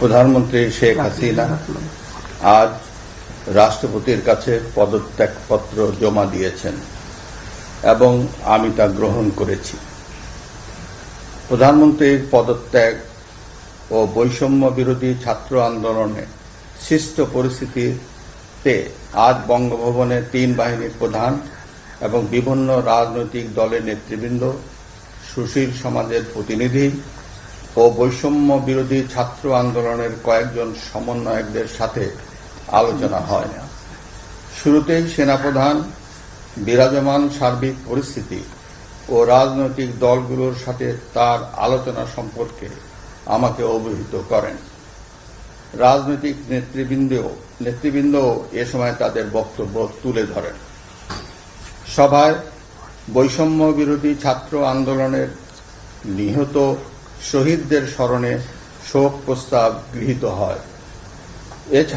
প্রধানমন্ত্রী শেখ হাসিনা আজ রাষ্ট্রপতির কাছে পদত্যাগপত্র জমা দিয়েছেন এবং আমি তা গ্রহণ করেছি। প্রধানমন্ত্রীর পদত্যাগ ও বৈষম্য বিরোধী ছাত্র আন্দোলনে সৃষ্ট পরিস্থিতিতে আজ বঙ্গভবনে তিন বাহিনীর প্রধান এবং বিভিন্ন রাজনৈতিক দলের নেতৃবৃন্দ, সুশীল সমাজের প্রতিনিধি ও বৈষম্য বিরোধী ছাত্র আন্দোলনের কয়েকজন সমন্বয়কদের সাথে আলোচনা হয়। শুরুতেই সেনাপ্রধান, বিরাজমান সার্বিক পরিস্থিতি ও রাজনৈতিক দলগুলোর সাথে তার আলোচনা সম্পর্কে আমাকে অবহিত করেন। রাজনৈতিক নেতৃবৃন্দ নেতৃবৃন্দ এ সময় তাদের বক্তব্য তুলে ধরেন। সভায় বৈষম্য বিরোধী ছাত্র আন্দোলনের নিহত শহীদদের স্মরণে শোক প্রস্তাব গৃহীত হয়। এছাড়া